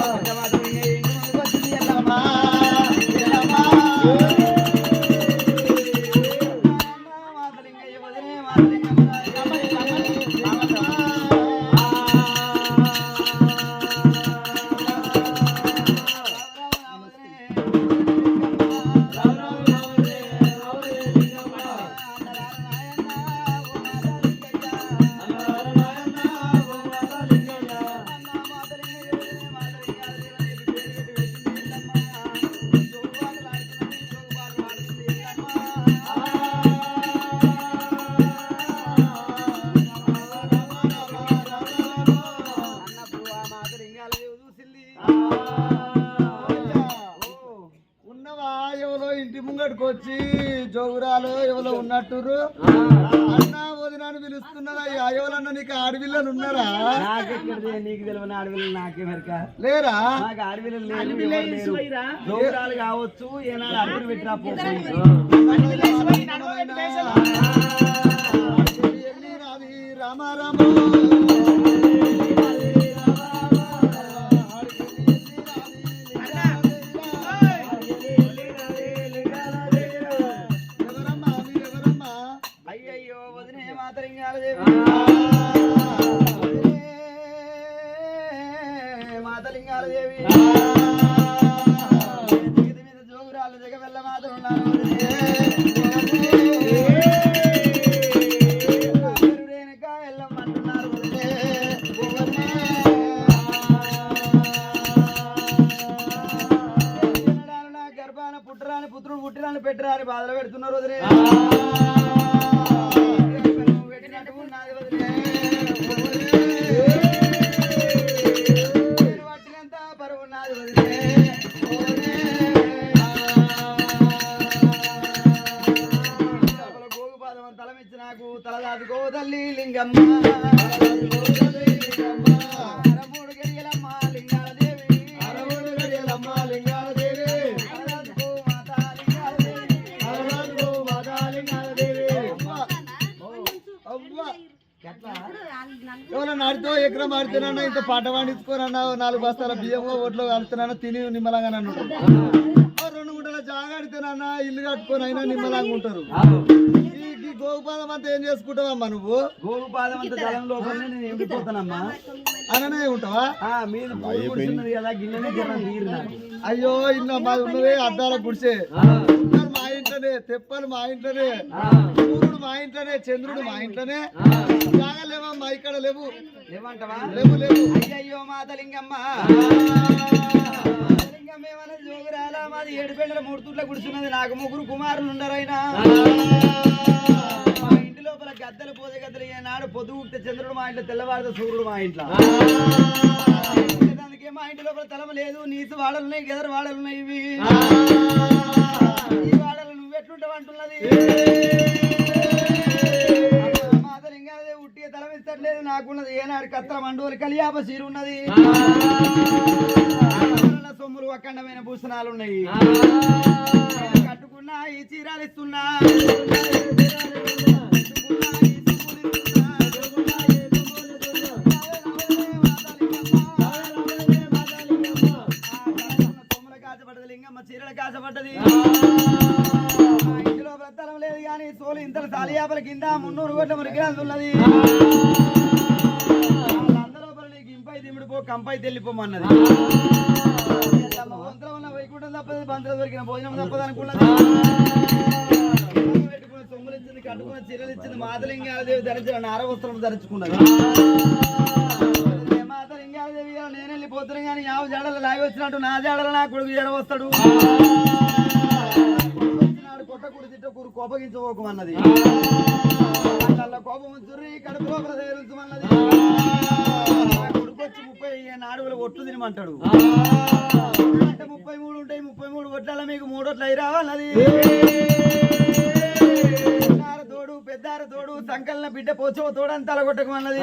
ఉన్నవా వచ్చి జోగురాలు ఎవరో ఉన్నట్టురు అన్న వదినాన్ని పిలుస్తున్నదా ఎవరన్నా నీకు ఆడపిల్లలు ఉన్నారా? నీకు తెలియని ఆడపిల్లలు నాకే మరిక. లేరా? నాకు ఆడపిల్లలు జోగురాలు కావచ్చు ఏనాడు అడుగులు పెట్టినా మాతలింగాలదేవి. మాతలింగాలదేవి మీద జోగురాలు జగవెల్ల మాతలు ఉన్నారు పుట్టరాని పుత్రుడు పుట్టిరాని పెట్టరాని బాధలు పెడుతున్నారు వదిలే పెట్టినట్టు ఉన్నది వదిలే నేను పట్టినంత బరువు ఉన్నది గోగుపాదం తలమిచ్చి నాకు తలదాదు గోదల్లి లింగమ్మ. ఎవరో నాటితో ఎకరం ఆడుతున్నా ఇంత పాట పాడించుకోనన్నా నాలుగు బస్తాల బియ్యం ఒట్లో కలుతున్నాను తిని నిమ్మలంగా నన్ను రెండు గుంటల జాగా ఆడితేనన్నా ఇల్లు కట్టుకొని అయినా నిమ్మలంగా ఉంటారు. ఈ- గోపాలం అంతా ఏం చేసుకుంటావమ్మా నువ్వు? గోగుపాదం అంత తలం లోపలనే నేను ఎండిపోతానమ్మా. అననే ఉంటావా? ఆ మీద పూలు కుడుతున్నది కదా గిన్నెనే జనం తీరు నాకు. అయ్యో ఇన్న మాది ఉన్నదే అద్దాల గుడిసే మా ఇంట్లోనే తెప్పలు మా ఇంట్లోనే. సూర్యుడు మా ఇంట్లోనే చంద్రుడు మా ఇంట్లోనే. లేవమ్మా ఇక్కడ లేవు. లేవంటవా? లేవు లేవు. అయ్యయ్యో మాతలింగమ్మ. లింగం ఏమన్నది జోగురాల? మాది ఏడు పెళ్ళల మూడు తూట్ల గుడిచున్నది నాకు ముగ్గురు కుమారులు ఉండరైనా. మా ఇంటి లోపల గద్దెలు పోతే గద్దెలు ఏనాడు పొద్దు ఉక్తే చంద్రుడు మా ఇంట్లో తెల్లవారితే సూర్యుడు మా ఇంట్లో. అందుకే మా ఇంటి లోపల తలమ లేదు. నీసు వాడలు ఉన్నాయి గెదరు వాడలు ఉన్నాయి ఇవి. ఈ వాడలు నువ్వెట్లుంటావు అంటున్నది ఇస్తట్లేదు నాకున్నది. ఏనాడు కత్తల మండోలు కలియాప సీరు ఉన్నది. సొమ్ములు అఖండమైన భూషణాలు ఉన్నాయి. నేను కట్టుకున్నా ఈ చీరాలు ఇస్తున్నా. లింగమ్మ చీరల కాచపడ్డది మా ఇంటిలో లేదు కానీ సోలు ఇంతలు తాలియాపల కింద మున్నూరు కోట్ల మురికిరాలు ఉన్నది. వాళ్ళందరూ నీకు ఇంపై దిమిడి పో కంపై తెల్లిపోమన్నది మంత్రం ఉన్న వైకుంఠం తప్పదు పంతులు దొరికిన భోజనం తప్పదు అనుకున్నది. పెట్టుకున్న సొమ్ములు ఇచ్చింది కట్టుకున్న చీరలు ఇచ్చింది మాతలింగాలదేవి ధరించిన నార వస్త్రం ధరించుకున్నది మాతలింగాలదేవి నేను వెళ్ళిపోతున్నాను కానీ యావ జాడలు లాగి వచ్చినట్టు నా జాడలు నా కొడుకు జడ వస్తాడు. వచ్చినాడు తిట్టకూరు కోపగించబోకమన్నది కోపం వచ్చి కడుపు లోపల తేల్చమన్నది ముప్పై నాడుగులు ఒట్టు తినమంటాడు. అంటే ముప్పై మూడు ఉంటాయి ముప్పై మూడు ఒట్ల మీకు మూడొట్లు అయి రావాలది తోడు పెద్దార తోడు సంకలన బిడ్డ పోచో తోడని తలగొట్టకమన్నది